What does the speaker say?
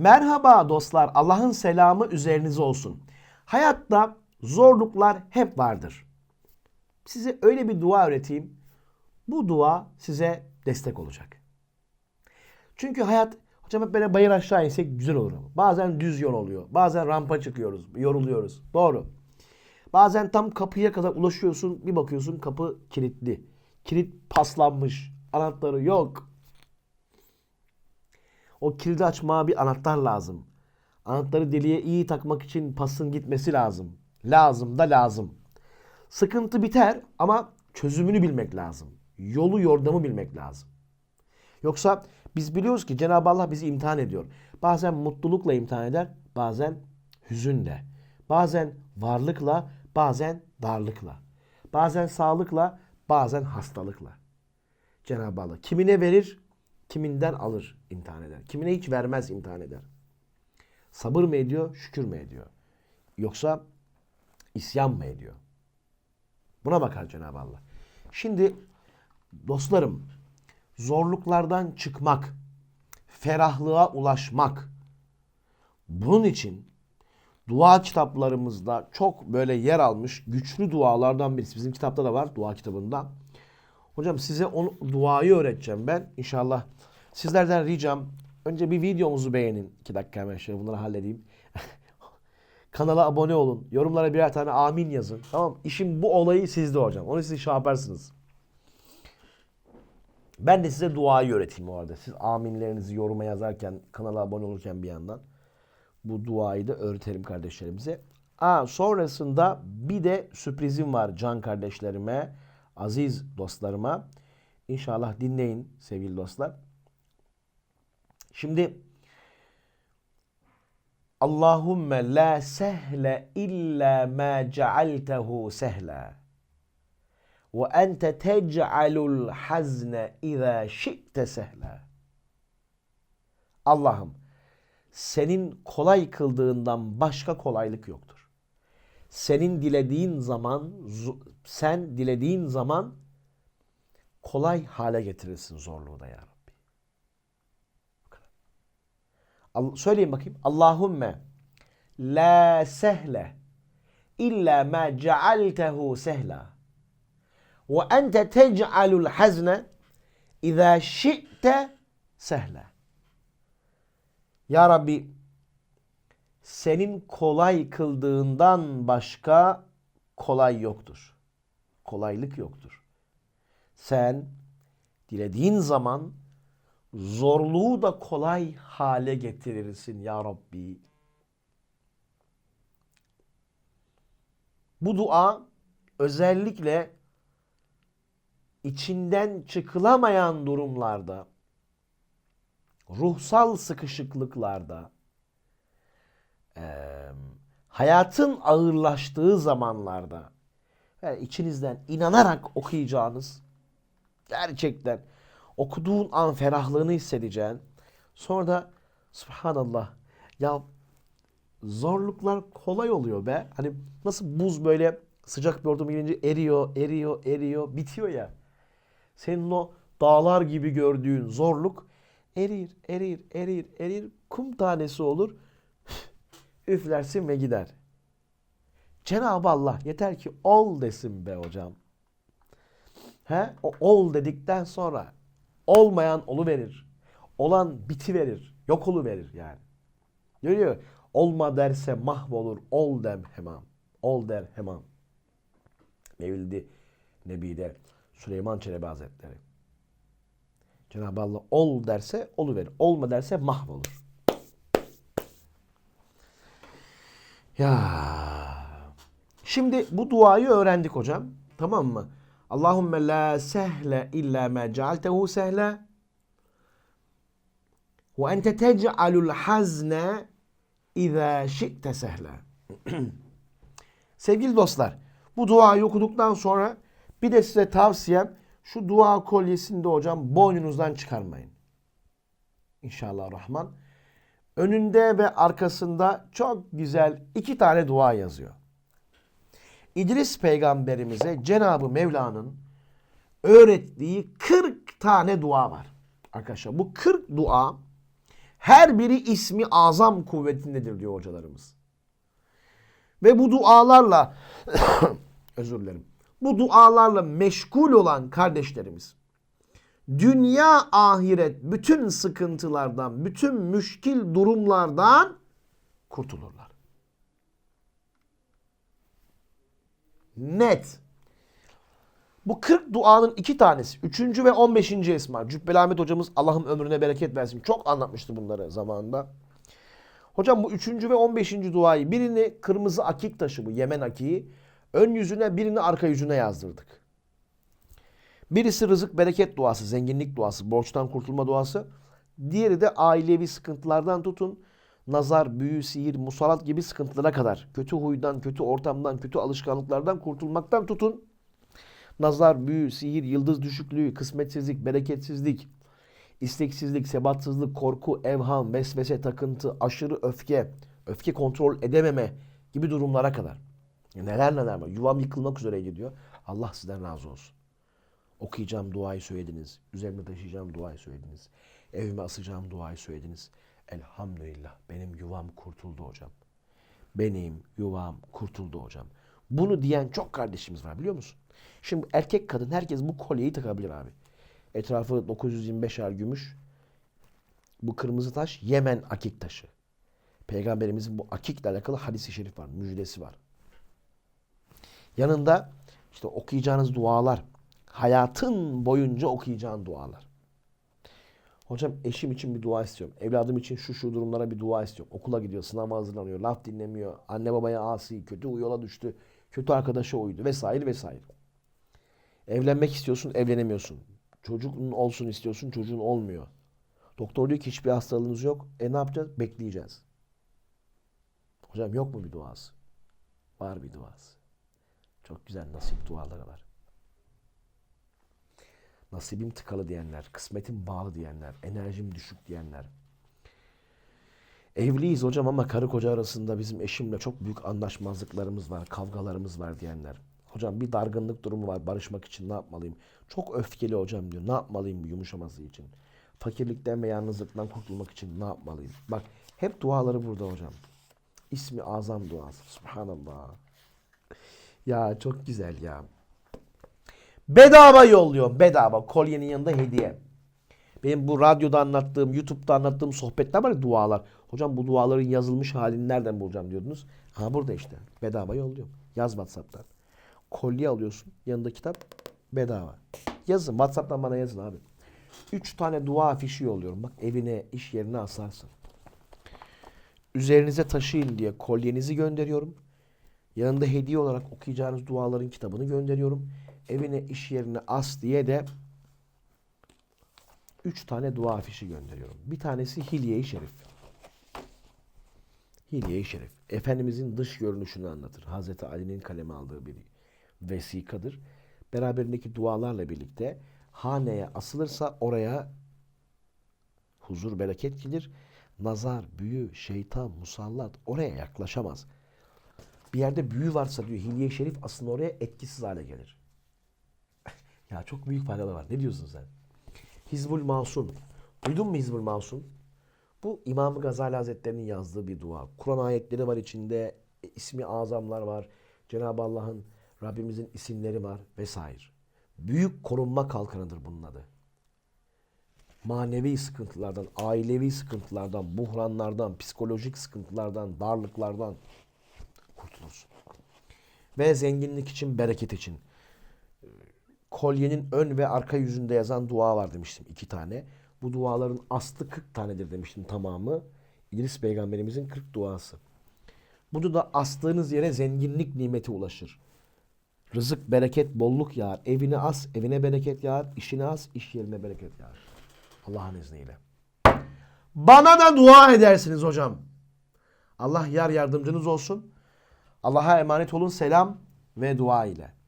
Merhaba dostlar, Allah'ın selamı üzerinize olsun. Hayatta zorluklar hep vardır. Size öyle bir dua öğreteyim. Bu dua size destek olacak. Çünkü hayat, hocam hep böyle bayır aşağı insek güzel olur ama. Bazen düz yol oluyor. Bazen rampa çıkıyoruz, yoruluyoruz. Doğru. Bazen tam kapıya kadar ulaşıyorsun, bir bakıyorsun kapı kilitli. Kilit paslanmış, anahtarı yok. O kilidi açmaya bir anahtar lazım. Anahtarı deliğe iyi takmak için pasın gitmesi lazım. Lazım da lazım. Sıkıntı biter ama çözümünü bilmek lazım. Yolu yordamı bilmek lazım. Yoksa biz biliyoruz ki Cenab-ı Allah bizi imtihan ediyor. Bazen mutlulukla imtihan eder, bazen hüzünle. Bazen varlıkla, bazen darlıkla. Bazen sağlıkla, bazen hastalıkla. Cenab-ı Allah kimine verir, kiminden alır imtihan eder. Kimine hiç vermez imtihan eder. Sabır mı ediyor, şükür mü ediyor? Yoksa isyan mı ediyor? Buna bakar Cenab-ı Allah. Şimdi dostlarım zorluklardan çıkmak, ferahlığa ulaşmak. Bunun için dua kitaplarımızda çok böyle yer almış güçlü dualardan birisi. Bizim kitapta da var dua kitabında. Hocam size onu, duayı öğreteceğim ben. İnşallah sizlerden ricam önce bir videomuzu beğenin. 2 dakika hemen şöyle bunları halledeyim. Kanala abone olun. Yorumlara birer tane amin yazın. Tamam İşin bu olayı sizde hocam. Onu siz şey yaparsınız. Ben de size duayı öğreteyim o arada. Siz aminlerinizi yoruma yazarken, kanala abone olurken bir yandan. Bu duayı da öğretelim kardeşlerimize. Aa, sonrasında bir de sürprizim var can kardeşlerime, aziz dostlarıma. İnşallah dinleyin sevgili dostlar. Şimdi Allahümme la sehle illa ma cealtehu sehla. Ve ente tec'alul hazne izâ şi'te sehla. Allah'ım senin kolay kıldığından başka kolaylık yoktur. Senin dilediğin zaman sen dilediğin zaman kolay hale getirirsin zorluğu da ya Rabbi. Söyleyin bakayım. Allahümme la sehle illa ma cealtehu sehla. Ve ente tec'alul hazne izâ şi'te sehla. Ya Rabbi senin kolay kıldığından başka kolay yoktur. Kolaylık yoktur. Sen dilediğin zaman zorluğu da kolay hale getirirsin ya Rabbi. Bu dua özellikle içinden çıkılamayan durumlarda, ruhsal sıkışıklıklarda, e, hayatın ağırlaştığı zamanlarda, yani içinizden inanarak okuyacağınız, gerçekten okuduğun an ferahlığını hissedeceğin, sonra da subhanallah ya zorluklar kolay oluyor be. Hani nasıl buz böyle sıcak bir ortama gelince eriyor, eriyor, eriyor, bitiyor ya. Senin o dağlar gibi gördüğün zorluk erir, erir, erir, erir. Kum tanesi olur. Üflersin ve gider. Cenab-ı Allah yeter ki ol desin be hocam. He? O ol dedikten sonra olmayan olu verir. Olan biti verir. Yok olu verir yani. Görüyor. Olma derse mahvolur. Ol dem hemen. Ol der hemen. Mevlidi Nebi'de Süleyman Çelebi Hazretleri. Cenab-ı Allah ol derse olu verir. Olma derse mahvolur. Ya. Şimdi bu duayı öğrendik hocam. Tamam mı? Allahümme la sehle illa ma cealtehu sehle ve ente tec'alul hazne izâ şi'te sehle. Sevgili dostlar, bu duayı okuduktan sonra bir de size tavsiyem şu dua kolyesini de hocam boynunuzdan çıkarmayın. İnşallah Rahman. Önünde ve arkasında çok güzel iki tane dua yazıyor. İdris peygamberimize Cenab-ı Mevla'nın öğrettiği 40 tane dua var. Arkadaşlar bu 40 dua Her biri ismi azam kuvvetindedir diyor hocalarımız. Ve bu dualarla özür dilerim. Bu dualarla meşgul olan kardeşlerimiz dünya ahiret bütün sıkıntılardan, bütün müşkil durumlardan kurtulurlar. Net. Bu 40 duanın iki tanesi. Üçüncü ve 15. esma. Cübbeli Ahmet hocamız Allah'ım ömrüne bereket versin. Çok anlatmıştı bunları zamanında. Hocam bu üçüncü ve 15. duayı birini kırmızı akik taşı bu Yemen akiği. Ön yüzüne birini arka yüzüne yazdırdık. Birisi rızık bereket duası, zenginlik duası, borçtan kurtulma duası. Diğeri de ailevi sıkıntılardan tutun. Nazar, büyü, sihir, musallat gibi sıkıntılara kadar. Kötü huydan, kötü ortamdan, kötü alışkanlıklardan kurtulmaktan tutun. Nazar, büyü, sihir, yıldız düşüklüğü, kısmetsizlik, bereketsizlik, isteksizlik, sebatsızlık, korku, evham, vesvese, takıntı, aşırı öfke, öfke kontrol edememe gibi durumlara kadar. Neler neler var. Yuvam yıkılmak üzere gidiyor. Allah sizden razı olsun. Okuyacağım duayı söylediniz. Üzerime taşıyacağım duayı söylediniz. Evime asacağım duayı söylediniz. Elhamdülillah benim yuvam kurtuldu hocam. Benim yuvam kurtuldu hocam. Bunu diyen çok kardeşimiz var biliyor musun? Şimdi erkek kadın herkes bu kolyeyi takabilir abi. Etrafı 925 er gümüş. Bu kırmızı taş Yemen akik taşı. Peygamberimizin bu akikle alakalı hadisi şerif var, müjdesi var. Yanında işte okuyacağınız dualar, hayatın boyunca okuyacağın dualar. Hocam eşim için bir dua istiyorum. Evladım için şu şu durumlara bir dua istiyorum. Okula gidiyor, sınava hazırlanıyor, laf dinlemiyor. Anne babaya asi, kötü yola düştü, kötü arkadaşa uydu vesaire vesaire. Evlenmek istiyorsun, evlenemiyorsun. Çocuğun olsun istiyorsun, çocuğun olmuyor. Doktor diyor ki hiçbir hastalığınız yok. E ne yapacağız? Bekleyeceğiz. Hocam yok mu bir duası? Var bir duası. Çok güzel nasip duaları var. Nasibim tıkalı diyenler, kısmetim bağlı diyenler, enerjim düşük diyenler. Evliyiz hocam ama karı koca arasında bizim eşimle çok büyük anlaşmazlıklarımız var, kavgalarımız var diyenler. Hocam bir dargınlık durumu var, barışmak için ne yapmalıyım? Çok öfkeli hocam diyor, ne yapmalıyım yumuşaması için? Fakirlikten ve yalnızlıktan kurtulmak için ne yapmalıyım? Bak hep duaları burada hocam. İsmi azam duası. Subhanallah. Ya çok güzel ya. Bedava yolluyorum. Bedava. Kolyenin yanında hediye. Benim bu radyoda anlattığım, YouTube'da anlattığım sohbetler var ya dualar. Hocam bu duaların yazılmış halini nereden bulacağım diyordunuz. Ha burada işte. Bedava yolluyorum. Yaz WhatsApp'tan. Kolye alıyorsun. Yanında kitap. Bedava. Yazın. WhatsApp'tan bana yazın abi. Üç tane dua afişi yolluyorum. Bak evine, iş yerine asarsın. Üzerinize taşıyın diye kolyenizi gönderiyorum. Yanında hediye olarak okuyacağınız duaların kitabını gönderiyorum. Evine, iş yerine as diye de 3 tane dua afişi gönderiyorum. Bir tanesi Hilye-i Şerif. Hilye-i Şerif. Efendimizin dış görünüşünü anlatır. Hazreti Ali'nin kaleme aldığı bir vesikadır. Beraberindeki dualarla birlikte haneye asılırsa oraya huzur, bereket gelir. Nazar, büyü, şeytan, musallat oraya yaklaşamaz. Bir yerde büyü varsa diyor Hilye-i Şerif aslında oraya etkisiz hale gelir. Ya çok büyük faydaları var. Ne diyorsun sen? Hizbul Masun. Duydun mu Hizbul Masun? Bu İmam Gazali Hazretleri'nin yazdığı bir dua. Kur'an ayetleri var içinde. e, ismi azamlar var. Cenab-ı Allah'ın, Rabbimizin isimleri var vesaire. Büyük korunma kalkanıdır bunun adı. Manevi sıkıntılardan, ailevi sıkıntılardan, buhranlardan, psikolojik sıkıntılardan, darlıklardan kurtulursun. Ve zenginlik için, bereket için. Kolyenin ön ve arka yüzünde yazan dua var demiştim iki tane. Bu duaların aslı 40 tanedir demiştim tamamı. İdris peygamberimizin 40 duası. Bunu da astığınız yere zenginlik nimeti ulaşır. Rızık, bereket, bolluk yağar. Evine as, evine bereket yağar. İşine as, iş yerine bereket yağar. Allah'ın izniyle. Bana da dua edersiniz hocam. Allah yar yardımcınız olsun. Allah'a emanet olun. Selam ve dua ile.